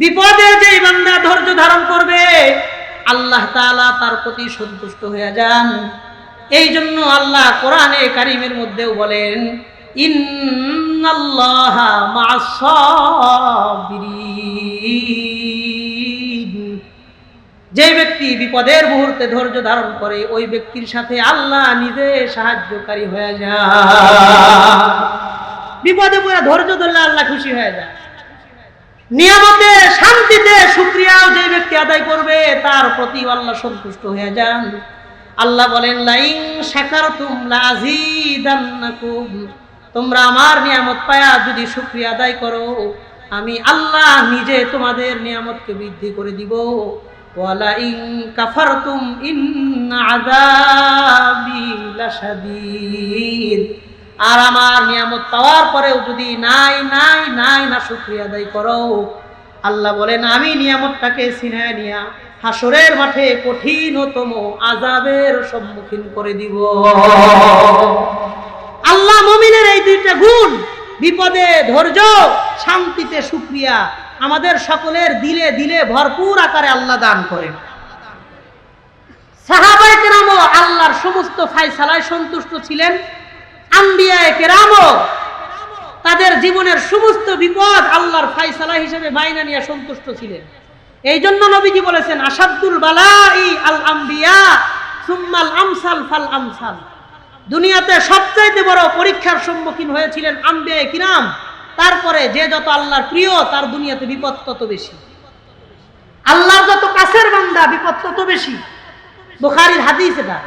বিপদে যে বান্দা ধৈর্য ধারণ করবে, আল্লাহ তাআলা তার প্রতি সন্তুষ্ট হয়ে যান। এই জন্য আল্লাহ কোরআনে কারিমের মধ্যেও বলেন যে ব্যক্তি বিপদের মুহূর্তে ধৈর্য ধারণ করে, ওই ব্যক্তির সাথে আল্লাহ নিজে সাহায্যকারী হয়ে যায় বিপদে পড়ে ধৈর্য ধরলে আল্লাহ খুশি হয়ে যায় নিয়ামতে, শান্তিতে শুক্রিয়াও যে ব্যক্তি আদায় করবে, তার প্রতি আল্লাহ সন্তুষ্ট হয়ে যান। আল্লাহ বলেন শাকারতুম লাযীদান্নাকুম তোমরা আমার নিয়ামত পায়া যদি শুক্রিয়া আদায় করো, আমি আল্লাহ নিজে তোমাদের নিয়ামতকে বৃদ্ধি করে দিব। ওয়ালা ইন কাফারতুম ইন্না আযাবি আর আমার নিয়ামত পাওয়ার পরেও যদি নাই নাই নাই, না শুক্রিয়া আদায় করো, আল্লাহ বলেন, আমি নিয়ামতটাকে ছিনায় নিয়া হাসরের মাঠে কঠিনতম আজাবের সম্মুখীন করে দিব। আল্লাহ মমিনের এই দুইটা গুণ, বিপদে ধৈর্য, শান্তিতে শুক্রিয়া আমাদের সকলের দিলে দিলে ভরপুর আকারে আল্লাহ দান করেন। সাহাবাই কেরামও আল্লাহর সমস্ত ফাইসালায় সন্তুষ্ট ছিলেন। আম্বিয়ায় তাদের জীবনের সমস্ত বিপদ আল্লাহর ফাইসালা হিসেবে মাইনা নিয়ে সন্তুষ্ট ছিলেন। এই জন্য নবীজি বলেছেন আসাদুল আমসাল ফাল আমসাল। দুনিয়াতে সবচাইতে বড় পরীক্ষার সম্মুখীন হয়েছিলেন আম্বিয়া কিরাম। তারপরে যে যত আল্লাহর প্রিয়, তার দুনিয়াতে বিপদ তত বেশি। আল্লাহর যত কাছের বান্দা, বিপদ তত বেশি। বুখারীর হাদিস এটা।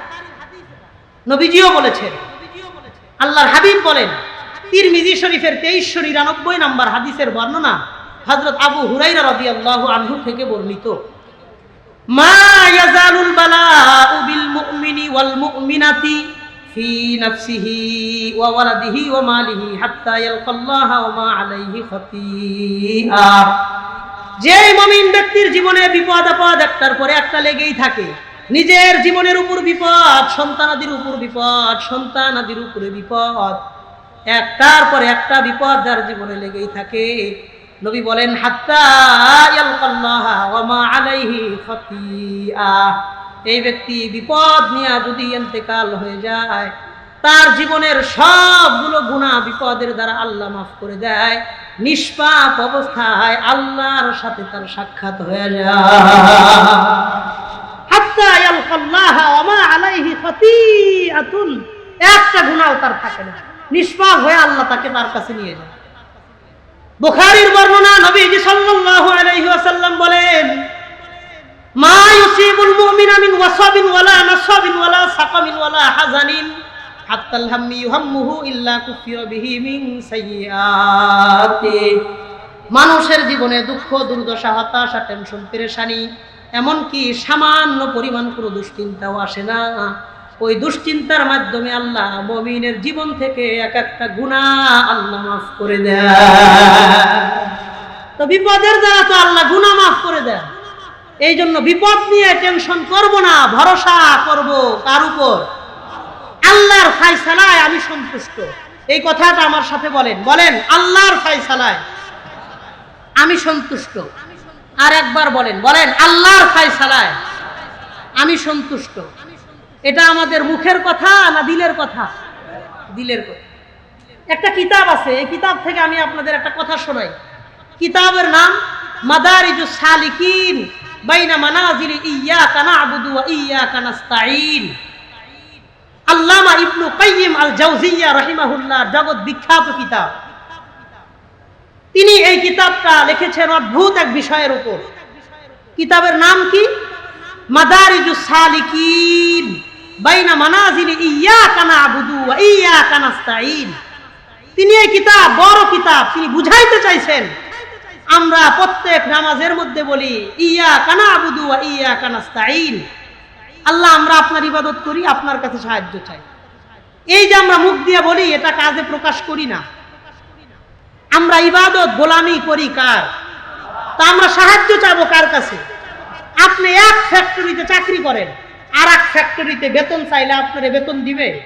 নবীজিও বলেছেন আল্লাহর হাবিব বলেন, তিরমিজি শরীফের তেইশশো নিরানব্বই নাম্বার হাদিসের বর্ণনা হজরত আবু হুরাইরা রাদিয়াল্লাহু আনহু থেকে বর্ণিত। মালিহি যে মুমিন ব্যক্তির জীবনে বিপদ আপদ একটার পরে একটা লেগেই থাকে নিজের জীবনের উপর বিপদ, সন্তানাদির উপর বিপদ, সন্তানাদির উপরে বিপদ। একটার পর একটা বিপদ যার জীবনে লেগেই থাকে। নবী বলেন এই ব্যক্তি বিপদ নিয়ে যদি ইন্তেকাল হয়ে যায়, তার জীবনের সবগুলো গুণা বিপদের দ্বারা আল্লাহ মাফ করে দেয়। নিষ্পাপ অবস্থায় আল্লাহর সাথে তার সাক্ষাৎ হয়ে যায় হাত্তা ইয়ালকাল্লাহা ওয়া মা আলাইহি খাতিয়াতুন একটা গুনাহ তার থাকে না। নিষ্পাপ হয়ে আল্লাহ তাকে তার কাছে নিয়ে যায়। বুখারীর বর্ণনা নবীজি সাল্লাল্লাহু আলাইহি ওয়াসাল্লাম বলেন, মা ইউসিবুল মুমিনা মিন ওয়াসাবিন ওয়ালা নাসাবিন ওয়ালা সাকামিন ওয়ালা হাত্তাল হাম্মি ইউহাম্মুহু ইল্লা কুফিরা বিহি মিন সাইয়্যাতি। মানুষের জীবনে দুঃখ, দুর্দশা, হতাশা, টেনশন, পেরেশানি এমনকি সামান্য পরিমাণ কোনো দুশ্চিন্তাও আসে না। ওই দুশ্চিন্তার মাধ্যমে আল্লাহ মমিনের জীবন থেকে এক একটা গুণা আল্লাহ মাফ করে দেয়। তো বিপদের দ্বারা তো আল্লাহ গুণা মাফ করে দেয়। এই জন্য বিপদ নিয়ে টেনশন করব না, ভরসা করব কার উপর। আল্লাহর ফাইসালায় আমি সন্তুষ্ট। এই কথাটা আমার সাথে বলেন। বলেন, আল্লাহর ফাইসালায় আমি সন্তুষ্ট। আর একবার বলেন বলেন, আল্লাহর ফাইসালায় আমি সন্তুষ্ট। এটা আমাদের মুখের কথা না দিলের কথা? দিলের কথা। একটা কিতাব আছে, এই কিতাব থেকে আমি আপনাদের একটা কথা শোনাই। কিতাবের নাম মাদারিজুস সালিকিন বাইনা মানাজিল ইয়্যাকা না'বুদু ওয়া ইয়্যাকা নাস্তাঈন। আল্লামা ইবনু কাইয়িম আল জাওজিয়া রাহিমাহুল্লাহ, জগৎ বিখ্যাত কিতাব। তিনি এই কিতাবটা লিখেছেন অদ্ভুত এক বিষয়ের উপর। কিতাবের নাম কি? মাদারিজুস সালিকিন। বাইনা মানাজিল ইয়্যাকা না'বুদু ওয়া ইয়্যাকা নাস্তাঈন। তিনি এই কিতাব বড় কিতাব, তিনি বুঝাইতে চাইছেন। আমরা প্রত্যেক নামাজের মধ্যে বলি ইয়া কানা আবুদু ইয়া কানাস্তাইন আল্লাহ, আমরা আপনার ইবাদত করি, আপনার কাছে সাহায্য চাই। এই যে আমরা মুখ দিয়ে বলি, এটা কাজে প্রকাশ করি না। আমরা ইবাদত গোলামি করি কার? তা আমরা সাহায্য চাবো কার কাছে? আপনি এক ফ্যাক্টরিতে চাকরি করেন আর এক ফ্যাক্টরিতে বেতন চাইলে আপনার বেতন দিবে।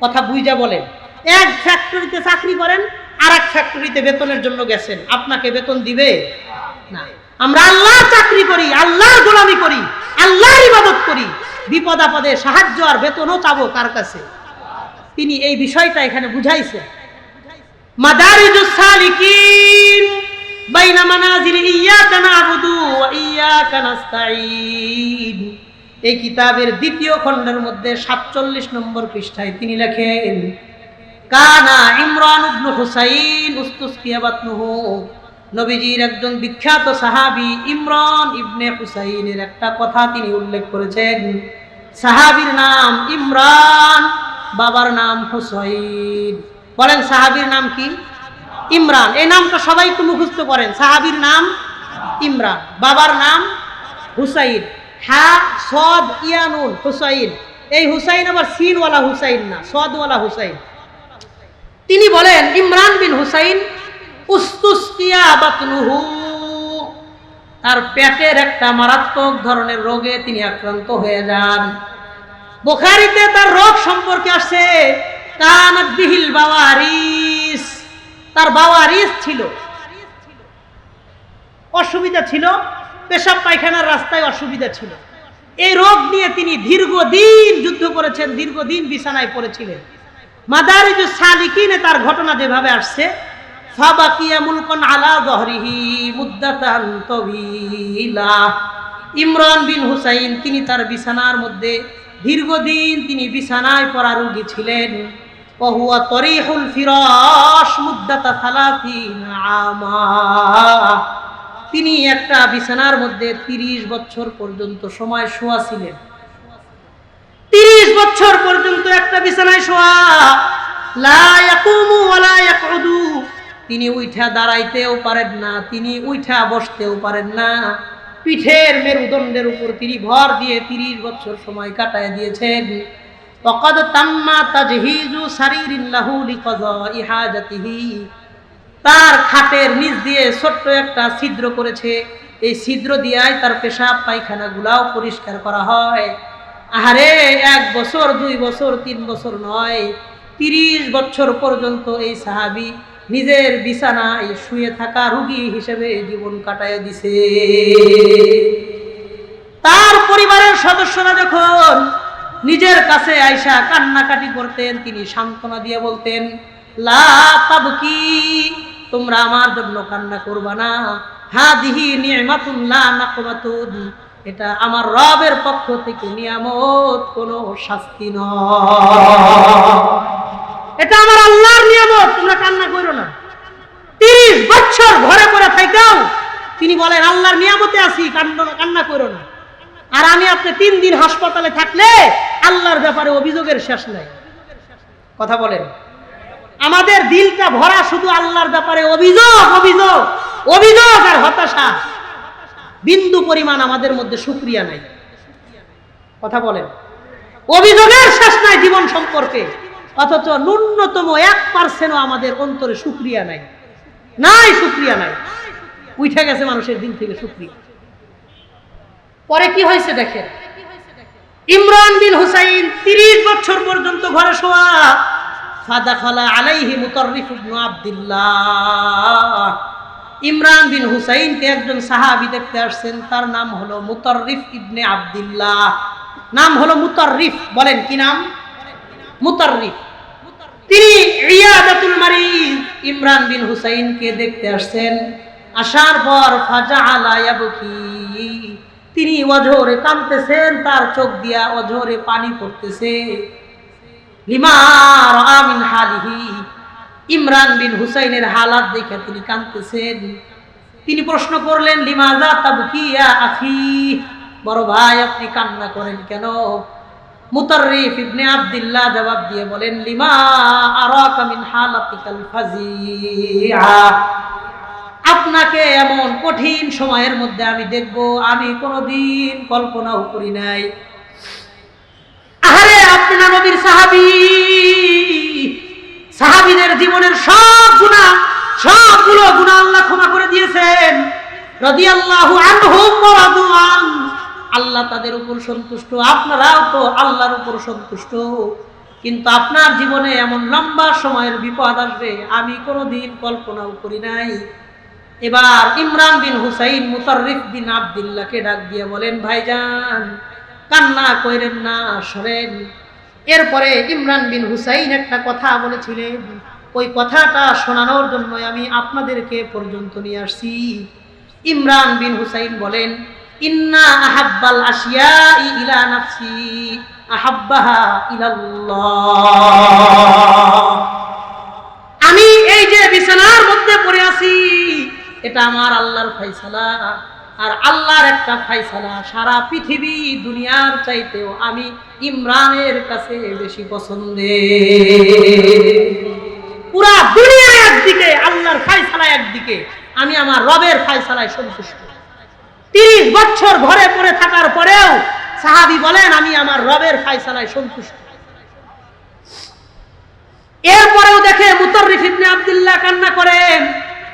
কথা বুঝা বলেন। এক ফ্যাক্টরিতে চাকরি করেন আর এক ফ্যাক্টরিতে বেতনের জন্য গেছেন, আপনাকে বেতন দিবে? না। আমরা আল্লাহ চাকরি করি, আল্লাহর গোলামি করি, আল্লাহর ইবাদত করি। বিপদ আপদে সাহায্য আর বেতনও চাবো কার কাছে? তিনি এই বিষয়টা এখানে বুঝাইছেন। সালিকিন বাইনা মানাজিল ইয়াকা নাবুদু ওয়া ইয়াকা নাস্তাঈন। এই কিতাবের দ্বিতীয় খণ্ডের মধ্যে সাতচল্লিশ নম্বর পৃষ্ঠায় তিনি লেখেন, কানা ইমরান ইবনু হুসাইন উস্তুসকিয়া বাতনুহু নবীজির একজন বিখ্যাত সাহাবী ইমরান ইবনে হুসাইনের একটা কথা তিনি উল্লেখ করেছেন, সাহাবীর নাম ইমরান, বাবার নাম হুসাইন। বলেন, সাহাবীর নাম কি? ইমরান। এই নামটা সবাই একটু মুখস্থ করেন। সাহাবীর নাম ইমরান। বাবার নাম হুসাইন। হা, সদ ইয়ানুন হুসাইন। এই হুসাইন আবার সিনওয়ালা হুসাইন না, সদওয়ালা হুসাইন। তিনি বলেন, ইমরান বিন হুসাইন উস্তুসকিয়া তার পেটের একটা মারাত্মক ধরনের রোগে তিনি আক্রান্ত হয়ে যান। বোখারিতে তার রোগ সম্পর্কে আসছে। তার বাওয়ারিস ছিল। অসুবিধা ছিল। পেশাব পায়খানার রাস্তায় অসুবিধা ছিল। এই রোগ নিয়ে তিনি দীর্ঘদিন যুদ্ধ করেছেন, দীর্ঘদিন বিছানায় পড়েছিলেন। মাদারিজু সালিকিনে তার ঘটনা যেভাবে আসছে, ফাবাকিয়া মুলকন আলা জহরিহি মুদ্দাতান ইমরান বিন হুসাইন, তিনি তার বিছানার মধ্যে দীর্ঘদিন তিনি বিছানায় পড়া রোগী ছিলেন। তিনি একটা বিছানার মধ্যে তিরিশ বছর পর্যন্ত সময় শোয়া ছিলেন তিরিশ বছর পর্যন্ত একটা বিছানায় শোয়া। তিনি উইঠা দাঁড়াইতেও পারেন না, তিনি উঠা বসতেও পারেন না। পিঠের মেরুদণ্ডের উপর তিনি ভর দিয়ে তিরিশ বছর সময় কাটায় দিয়েছেন। وقد تم تجهيز سرير له لقضاء حاجته তার খাটের নিচ দিয়ে ছোট্ট একটা ছিদ্র করেছে এই ছিদ্র দিয়াই তার পেশাব পায়খানা গুলাও পরিষ্কার করা হয় আহারে এক বছর দুই বছর তিন বছর নয় তিরিশ বছর পর্যন্ত এই সাহাবি নিজের বিছানায় শুয়ে থাকা রুগী হিসেবে জীবন কাটায় দিছে তার পরিবারের সদস্যরা যখন নিজের কাছে আয়সা কান্নাকাটি করতেন, তিনি সান্ত্বনা দিয়ে বলতেন, লা তোমরা আমার জন্য কান্না করবা না। হাদিহি নিয়মাতুল্লাহ নাকমাতুন এটা আমার রবের পক্ষ থেকে নিয়ামত, কোনো শাস্তি নয়। এটা আমার আল্লাহর নিয়ামত, তোমরা কান্না করো না। তিরিশ বছর ঘরে করে থাইকাও তিনি বলেন, আল্লাহর নিয়ামতে আসি কান্না কান্না করো না। আর আমি আপনি তিন দিন হাসপাতালে থাকলে আল্লাহর ব্যাপারে অভিযোগের শেষ নাই। কথা বলেন। আমাদের দিলটা ভরা শুধু আল্লাহর ব্যাপারে অভিযোগ অভিযোগ অভিযোগ আর হতাশা। বিন্দু পরিমাণ আমাদের মধ্যে সুক্রিয়া নাই। কথা বলেন। অভিযোগের শেষ নাই জীবন সম্পর্কে। অথচ ন্যূনতম এক পার্সেন্টও আমাদের অন্তরে সুক্রিয়া নাই। নাই সুক্রিয়া নাই। উঠে গেছে মানুষের দিন থেকে সুক্রিয়া। পরে কি হয়েছে দেখেন? ইমরান বিন হুসাইন তিরিশ বছর পর্যন্ত ঘরে শোয়া। ফাদা খালা আলাইহি মুতাররিফ ইবনু আব্দুল্লাহ। ইমরান বিন হুসাইনকে একজন সাহাবি দেখতে আসছেন, তার নাম হলো মুতাররিফ ইবনে আব্দুল্লাহ। নাম হলো মুতাররিফ, বলেন কি নাম? মুতাররিফ। তিনি রিয়াদাতুল মারিদ, ইমরান বিন হুসাইনকে দেখতে আসছেন। আসার পর ফাজা আলা ইয়াবকি। তিনি অঝরে কাঁদতেছেন, তার চোখ দিয়া অঝরে পানি পড়তেছে। লিমার আমিন হালিহি, ইমরান বিন হুসাইনের হালাত দেখে তিনি কাঁদতেছেন। তিনি প্রশ্ন করলেন, লিমা লিমাজা তাবকিয়া আখি? বড় ভাই, আপনি কান্না করেন কেন? মুতাররিফ ইবনে আব্দুল্লাহ জবাব দিয়ে বলেন, লিমা আরাকা মিন হালাতিকাল ফাজিআ। আপনাকে এমন কঠিন সময়ের মধ্যে আমি দেখব, আমি কোনোদিন কল্পনাও করি নাই। আরে আপনি না নবীর সাহাবি। সাহাবিদের জীবনের সব গুণা সবগুলো গুণা আল্লাহ ক্ষমা করে দিয়েছেন। রাদু আল্লাহ তাদের উপর সন্তুষ্ট, আপনারাও তো আল্লাহর উপর সন্তুষ্ট। কিন্তু আপনার জীবনে এমন লম্বা সময়ের বিপদ আসবে, আমি কোনোদিন কল্পনাও করি নাই। এবার ইমরান বিন হুসাইন মুতারিফ বিন আবদুল্লাহকে ডাক দিয়ে বলেন, ভাইজান, কান্না কইরেন না, সরেন। এরপরে ইমরান বিন হুসাইন একটা কথা বলেছিলেন, ওই কথাটা শোনানোর জন্য আমি আপনাদেরকে পর্যন্ত নিয়ে আসছি। ইমরান বিন হুসাইন বলেন, ইন্না আহাব্বাল আসিয়া ইলা নাফসি, আহাব্বাহা ইলাল্লাহ আমি এই যে বিছানার মধ্যে পড়ে আছি এটা আমার আল্লাহর ফাইসালা আর আল্লাহর একটা ফাইসালা সারা পৃথিবী দুনিয়ার চাইতেও আমি ইমরানের কাছে বেশি পছন্দে পুরা দুনিয়া একদিকে, আল্লাহর ফাইসালা একদিকে। আমি আমার রবের ফাইসালায় সন্তুষ্ট। তিরিশ বছর ঘরে পড়ে থাকার পরেও সাহাবি বলেন, আমি আমার রবের ফাইসালায় সন্তুষ্ট। এরপরেও দেখে মুতাররিফ ইবনে আব্দুল্লাহ কান্না করেন।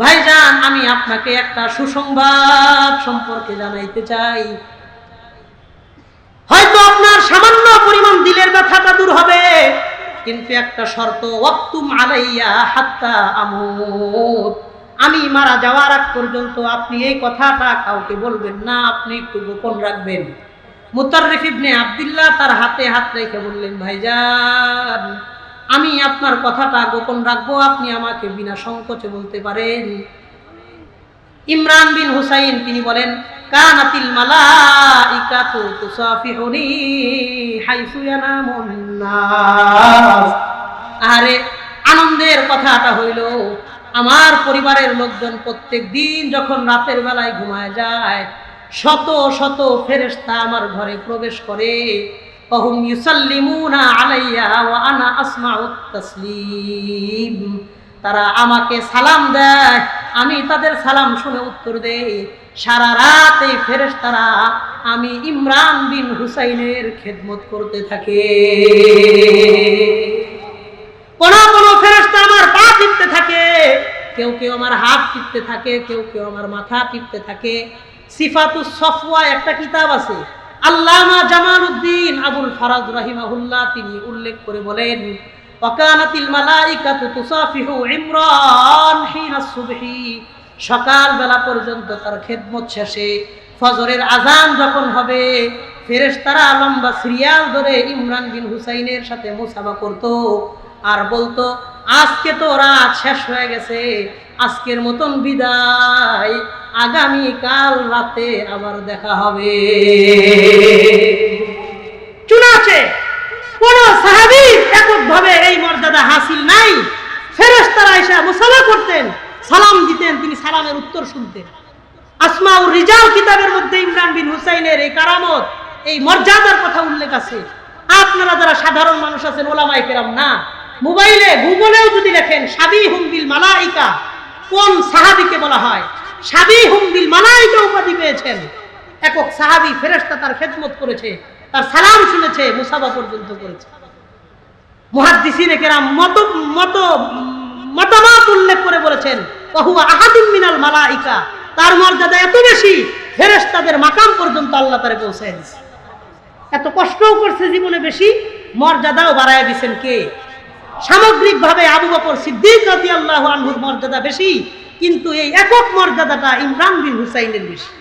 ভাইজান, আমি আপনাকে একটা সুসংবাদ সম্পর্কে জানাইতে চাই। হয়তো আপনার সামান্য পরিমাণ দিলের ব্যথাটা দূর হবে, কিন্তু একটা শর্ত, ওয়াক্তুম আলাইয়া হাত্তা আমুত। আমি মারা যাওয়ার আগ পর্যন্ত আপনি এই কথাটা কাউকে বলবেন না, আপনি একটু গোপন রাখবেন। মুতাররিফ ইবনে আব্দুল্লাহ তার হাতে হাত রেখে বললেন, ভাইজান আমি আপনার কথাটা গোপন রাখব, আপনি আমাকে বিনা সংকোচে বলতে পারেন। ইমরান বিন হুসাইন, তিনি বলেন, কানাতিল মালাইকাতু তুসাফিহুনি হাইসু আরে আনন্দের কথাটা হইল, আমার পরিবারের লোকজন প্রত্যেক দিন যখন রাতের বেলায় ঘুমায় যায়, শত শত ফেরেশতা আমার ঘরে প্রবেশ করে। فهم يسلمون আলাইয়া ওয়া আনা আসমাউ তাসলিম তারা আমাকে সালাম দেয় আমি তাদের সালাম শুনে উত্তর দেই সারা রাত এই ফেরেশতারা আমি ইমরান বিন হুসাইনের খেদমত করতে থাকে কোন কোন ফেরেশতা আমার পা টিপতে থাকে কেউ কেউ আমার হাত টিপতে থাকে কেউ কেউ আমার মাথা টিপতে থাকে সিফাতুস সফওয়া একটা কিতাব আছে আল্লামা জামাল উদ্দিন আবুল ফারাজ রাহিমাহুল্লাহ তিনি উল্লেখ করে বলেন, ওয়াকানাতিল মালাইকাতু তুসাফিহু ইমরান হিনা সুবহি। সকাল বেলা পর্যন্ত তার খেদমত শেষে ফজরের আজান যখন হবে, ফেরেশতারা লম্বা সিরিয়াল ধরে ইমরান বিন হুসাইনের সাথে মুসাফা করত আর বলতো, আজকে তো রাত শেষ হয়ে গেছে, আজকের মতন বিদায়। আগামী কাল রাতে আবার দেখা হবে। চুনা আছে। কোন সাহাবি এককভাবে এই মর্যাদা হাসিল নাই। ফেরেশতারা এসে মুসাফা করতেন, সালাম দিতেন, তিনি সালামের উত্তর শুনতেন। আসমাউর রিজাল কিতাবের মধ্যে ইমরান বিন হুসাইনের এই কারামত, এই মর্যাদার কথা উল্লেখ আছে। আপনারা যারা সাধারণ মানুষ আছেন ওলামাই কেরাম না। মোবাইলে, গুগলেও যদি লেখেন সাবি হুমবিল মালাইকা, কোন সাহাবিকে বলা হয়? উপাধি পেয়েছেন। একক তার করেছে, তার সালাম মুসাফা পর্যন্ত করেছে। মত মত, মতামত উল্লেখ করে বলেছেন তার মর্যাদা এত বেশি, ফেরেশতাদের মাকাম পর্যন্ত আল্লাহ তারে পৌঁছায় এত কষ্টও করছে জীবনে বেশি, মর্যাদাও বাড়ায় দিছেন কে? সামগ্রিকভাবে আবু বকর সিদ্দিক মর্যাদা বেশি কিন্তু এই একক মর্যাদাটা ইমরান বিন হুসাইনের বেশি।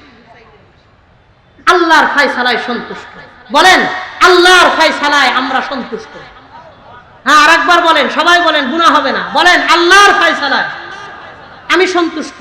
আল্লাহর ফায়সালায় সন্তুষ্ট। বলেন, আল্লাহর ফায়সালায় আমরা সন্তুষ্ট। হ্যাঁ আর একবার বলেন, সবাই বলেন গুণা হবে না। বলেন, আল্লাহর ফায়সালায় আমি সন্তুষ্ট।